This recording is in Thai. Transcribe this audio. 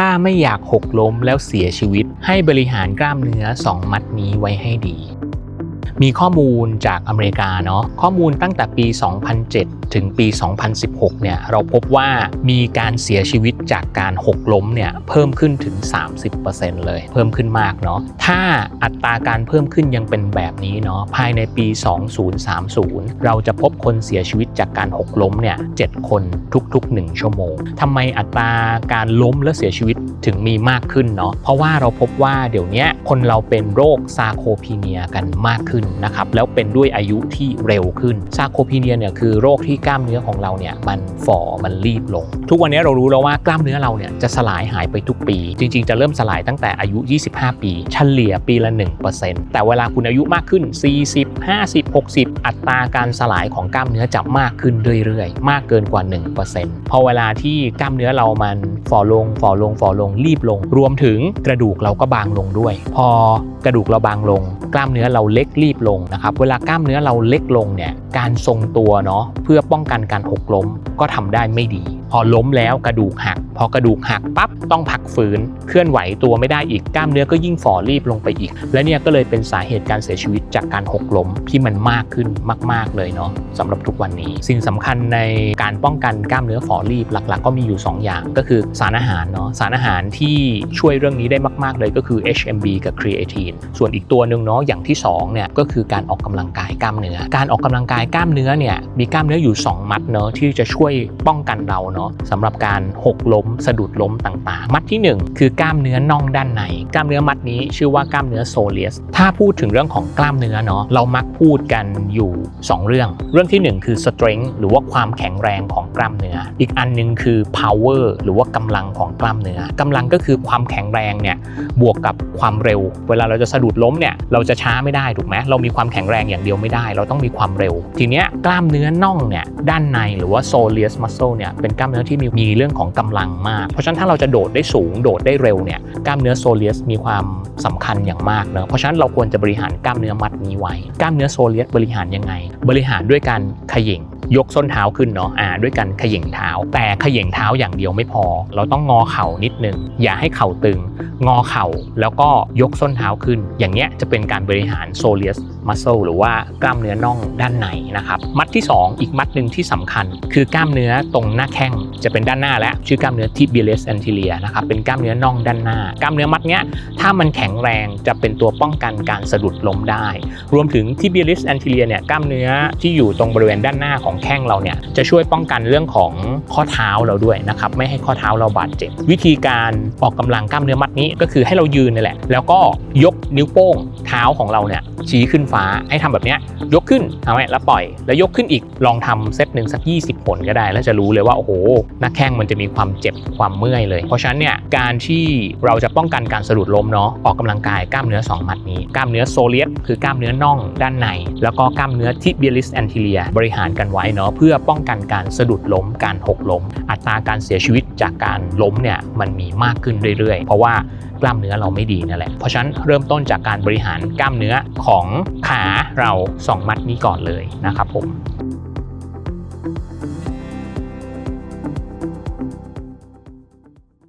ถ้าไม่อยากหกล้มแล้วเสียชีวิต ให้บริหารกล้ามเนื้อ 2 มัดนี้ไว้ให้ดี มีข้อมูลจากอเมริกาเนาะข้อมูลตั้งแต่ปี 2007 ถึงปี 2016 เนี่ยเราพบว่ามีการเสียชีวิตจากการหกล้มเนี่ยเพิ่มขึ้นถึง 30%เลย เพิ่มขึ้นมากเนาะถ้าอัตราการเพิ่มขึ้นยังเป็นแบบนี้เนาะภายในปี 2030 เราจะพบคนเสียชีวิตจากการหกล้มเนี่ย7คนทุกๆ 1 ชั่วโมงทำไมอัตราการล้มและเสียชีวิตถึงมีมากขึ้นเนาะเพราะว่าเราพบว่าเดี๋ยวนี้ คนเราเป็นโรคซาโคพีเนียกันมากขึ้นนะครับแล้วเป็นด้วยอายุที่เร็วขึ้นซาโคพีเนียเนี่ยคือโรคที่กล้ามเนื้อของเราเนี่ยมันฝ่อมันรีบลง ทุกวันนี้เรารู้แล้วว่ากล้ามเนื้อเราเนี่ยจะสลายหายไปทุกปี จริง ๆ จะเริ่มสลายตั้งแต่อายุ 25 ปี เฉลี่ยปีละ 1%แต่เวลาคุณอายุมากขึ้น 40 50 60 อัตราการสลายของกล้ามเนื้อจะมากขึ้นเรื่อยๆ มากเกินกว่า 1%พอเวลาที่กล้ามเนื้อเรามันฝ่อลงฝ่อลงฝ่อลงรีบลง รวมถึงกระดูกเราก็บางลงด้วยพอกระดูกเราบางลง กล้ามเนื้อเราเล็กรีบลงนะครับ เวลากล้ามเนื้อเราเล็กลงเนี่ยการทรงตัวเนาะเพื่อป้องกันการหกล้มก็ทำได้ไม่ดี พอล้มแล้วกระดูกหัก พอกระดูกหักปั๊บต้องพักฟื้นเคลื่อนไหวตัวไม่ได้อีกกล้ามเนื้อก็ยิ่งฝ่อรีบลงไปอีก และเนี่ยก็เลยเป็นสาเหตุการเสียชีวิตจากการหกล้มที่มันมากขึ้นมาก ๆเลยเนาะสำหรับทุกวันนี้ สิ่งสำคัญในการป้องกันกล้ามเนื้อฝ่อรีบหลัก ๆ ก็มีอยู่ 2 อย่าง ก็คือสารอาหารเนาะสารอาหารที่ช่วยเรื่องนี้ได้มาก ๆ เลยก็คือ HMB กับ creatine ส่วนอีกตัวหนึ่งเนาะอย่างที่2เนี่ยก็คือการออกกำลังกายกล้ามเนื้อ การออกกำลังกายกล้ามเนื้อเนี่ยมีกล้ามเนื้ออยู่ 2 มัดเนาะที่จะช่วยป้องกันเราเนาะสำหรับการหกล้มสะดุดล้มต่างๆ มัดที่ 1 คือกล้ามเนื้อน่องด้านใน กล้ามเนื้อมัดนี้ชื่อว่ากล้ามเนื้อโซเลียสถ้าพูดถึงเรื่องของกล้ามเนื้อเนาะเรามักพูดกันอยู่ 2 เรื่อง เรื่องที่ 1 คือ strength หรือว่าความแข็งแรงของกล้ามเนื้อ อีกอันหนึงคือ power หรือว่ากำลังของกล้ามเนื้อกำลังก็คือความแข็งแรงเนี่ยบวกกับความเร็วเวลาเราจะสะดุดล้มเนี่ยเราจะช้าไม่ได้ถูกไหมเรามีความแข็งแรงอย่างเดียวไม่ได้ เราต้องมีความเร็ว ทีเนี้ยกล้ามเนื้อน่องเนี่ยด้านในหรือว่า soleus muscle เนี่ยเป็นกล้ามเนื้อที่มีมีเรื่องของกำลังมาก เพราะฉะนั้นถ้าเราจะโดดได้สูงโดดได้เร็วเนี่ยกล้ามเนื้อ soleus มีความสำคัญอย่างมากเนะเพราะฉะนั้นเราควรจะบริหารกล้ามเนื้อมัดนี้ไว้กล้ามเนื้อ soleus บริหารยังไง บริหารด้วยการขย่งยกส้นเท้าขึ้นเนาะอ่าด้วยการขย่งเท้า แต่ขย่งเท้าอย่างเดียวไม่พอ เราต้องงอเข่านิดนึงอย่าให้เข่าตึงงอเข่าแล้วก็ยกส้นเท้าขึ้น อย่างเงี้ยจะเป็นการบริหาร soleus muscle หรือว่ากล้ามเนื้อน่องด้านในนะครับ มัดที่ 2 อีกมัดหนึ่งที่สำคัญ คือกล้ามเนื้อตรงหน้าแข้งจะเป็นด้านหน้าและชื่อกล้ามเนื้อ tibialis anterior นะครับเป็นกล้ามเนื้อน่องด้านหน้า กล้ามเนื้อมัดเนี้ยถ้ามันแข็งแรงจะเป็นตัวป้องกันการสะดุดล้มได้ รวมถึง tibialis anterior เนี่ยกล้ามเนื้อที่อยู่ตรงบริเวณด้านหน้าของแข้งเราเนี่ยจะช่วยป้องกันเรื่องของข้อเท้าเราด้วยนะครับไม่ให้ข้อเท้าเราบาดเจ็บ วิธีการออกกำลังกล้ามเนื้อมัดนี้ก็คือให้เรายืนนี่แหละ แล้วก็ยกนิ้วโป้งเท้าของเราเนี่ยชี้ขึ้นฟ้าให้ทำแบบนี้ยกขึ้นเอาไว้แล้วปล่อย แล้วยกขึ้นอีกลองทำเซตหนึ่งสัก 20ผลก็ได้ แล้วจะรู้เลยว่าโอ้โหหน้าแข้งมันจะมีความเจ็บความเมื่อยเลย เพราะฉะนั้นเนี่ยการที่เราจะป้องกันการสะดุดล้มเนาะออกกำลังกายกล้ามเนื้อ 2 มัดนี้ กล้ามเนื้อโซเลียสคือกล้ามเนื้อน่องด้านใน แล้วก็กล้ามเนื้อทิเบิลิสแอนติเลียบริหารกันไว้เนาะเพื่อป้องกันการสะดุดล้มการหกล้ม อัตราการเสียชีวิตจากการล้มเนี่ยมันมีมากขึ้นเรื่อยๆ เพราะว่ากล้ามเนื้อเราไม่ดีนั่นแหละ เพราะฉะนั้นเริ่มต้นจากการบริหารกล้ามเนื้อของขาเรา 2 มัดนี้ก่อนเลยนะครับผม